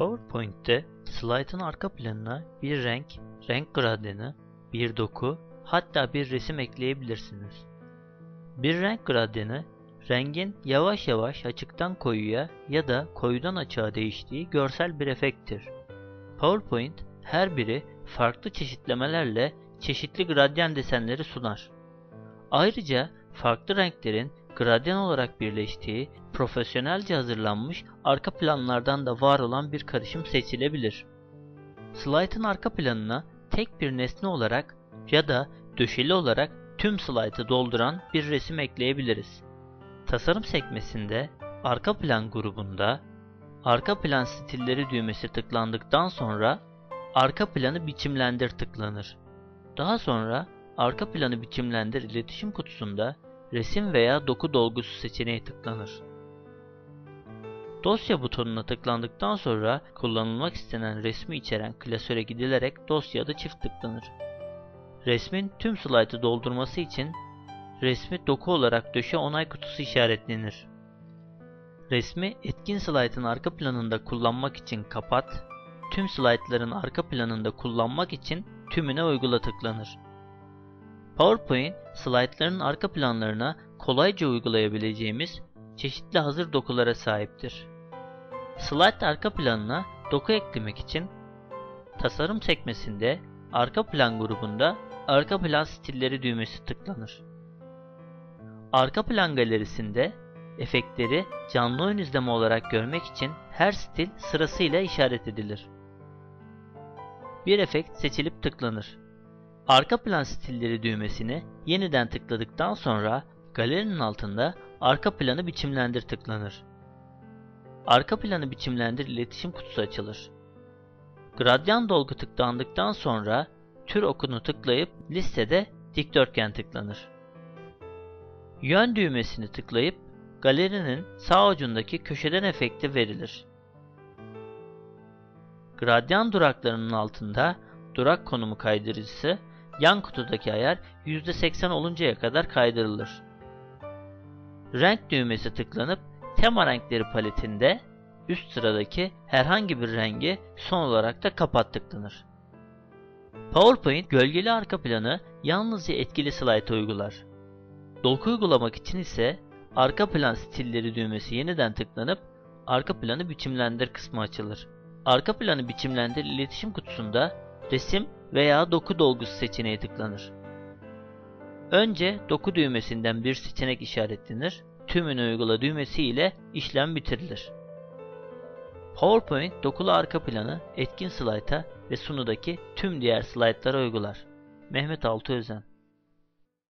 PowerPoint'te slaytın arka planına bir renk, renk gradyanı, bir doku, hatta bir resim ekleyebilirsiniz. Bir renk gradyanı, rengin yavaş yavaş açıktan koyuya ya da koyudan açığa değiştiği görsel bir efekttir. PowerPoint her biri farklı çeşitlemelerle çeşitli gradyan desenleri sunar. Ayrıca farklı renklerin gradyan olarak birleştiği profesyonelce hazırlanmış arka planlardan da var olan bir karışım seçilebilir. Slaytın arka planına tek bir nesne olarak ya da döşeli olarak tüm slaytı dolduran bir resim ekleyebiliriz. Tasarım sekmesinde arka plan grubunda arka plan stilleri düğmesi tıklandıktan sonra arka planı biçimlendir tıklanır. Daha sonra arka planı biçimlendir iletişim kutusunda resim veya doku dolgusu seçeneği tıklanır. Dosya butonuna tıklandıktan sonra kullanılmak istenen resmi içeren klasöre gidilerek dosya adı çift tıklanır. Resmin tüm slaytı doldurması için resmi doku olarak döşe onay kutusu işaretlenir. Resmi etkin slaytın arka planında kullanmak için kapat, tüm slaytların arka planında kullanmak için tümüne uygula tıklanır. PowerPoint, slaytların arka planlarına kolayca uygulayabileceğimiz çeşitli hazır dokulara sahiptir. Slide arka planına doku eklemek için tasarım sekmesinde arka plan grubunda arka plan stilleri düğmesi tıklanır. Arka plan galerisinde efektleri canlı oyun izleme olarak görmek için her stil sırasıyla işaret edilir. Bir efekt seçilip tıklanır. Arka plan stilleri düğmesini yeniden tıkladıktan sonra galerinin altında arka planı biçimlendir tıklanır. Arka planı biçimlendir iletişim kutusu açılır. Gradyan dolgu tıklandıktan sonra tür okunu tıklayıp listede dikdörtgen tıklanır. Yön düğmesini tıklayıp galerinin sağ ucundaki köşeden efekti verilir. Gradyan duraklarının altında durak konumu kaydırıcısı yan kutudaki ayar %80 oluncaya kadar kaydırılır. Renk düğmesi tıklanıp tema renkleri paletinde üst sıradaki herhangi bir rengi son olarak da kapat tıklanır. PowerPoint gölgeli arka planı yalnızca etkili slide uygular. Doku uygulamak için ise arka plan stilleri düğmesi yeniden tıklanıp arka planı biçimlendir kısmı açılır. Arka planı biçimlendir iletişim kutusunda resim veya doku dolgusu seçeneği tıklanır. Önce doku düğmesinden bir seçenek işaretlenir, tümünü uygula düğmesi ile işlem bitirilir. PowerPoint dokulu arka planı etkin slayta ve sunudaki tüm diğer slaytlara uygular. Mehmet Altıözen